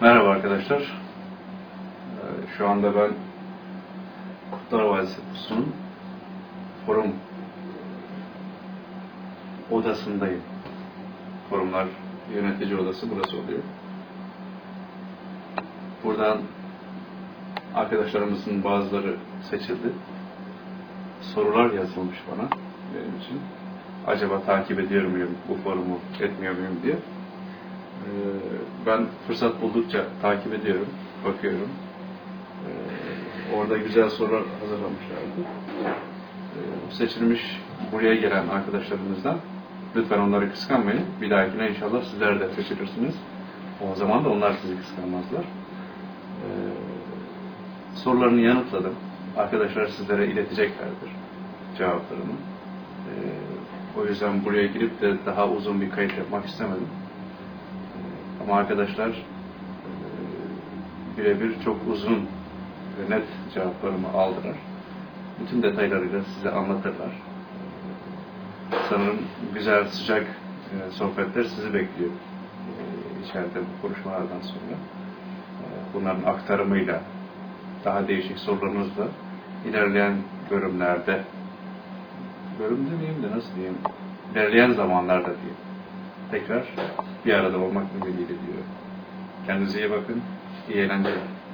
Merhaba arkadaşlar. Ee, Şu anda ben Kurtlar Vadisi Pusu'nun forum odasındayım. Forumlar yönetici odası burası oluyor. Buradan arkadaşlarımızın bazıları seçildi. Sorular yazılmış bana benim için. Acaba takip ediyor muyum bu forumu, etmiyor muyum diye. Ee, Ben fırsat buldukça takip ediyorum, bakıyorum. Ee, Orada güzel sorular hazırlamışlardı. Ee, Seçilmiş buraya gelen arkadaşlarımızdan lütfen onları kıskanmayın. Bir dahakine inşallah sizler de seçilirsiniz. O zaman da onlar sizi kıskanmazlar. Sorularını yanıtladım. Arkadaşlar sizlere ileteceklerdir cevaplarını. O yüzden buraya girip de daha uzun bir kayıt yapmak istemedim. Ama arkadaşlar e, birebir çok uzun ve net cevaplarımı aldılar. Bütün detaylarıyla size anlatırlar. Sanırım güzel, sıcak e, sohbetler sizi bekliyor e, içeride bu konuşmalardan sonra. Bunların aktarımıyla, daha değişik sorularınızla ilerleyen bölümlerde, bölüm demeyeyim de nasıl diyeyim, ilerleyen zamanlarda diyeyim tekrar bir arada olmak ümidiyle diyorum. Kendinize iyi bakın. İyi eğlenceler.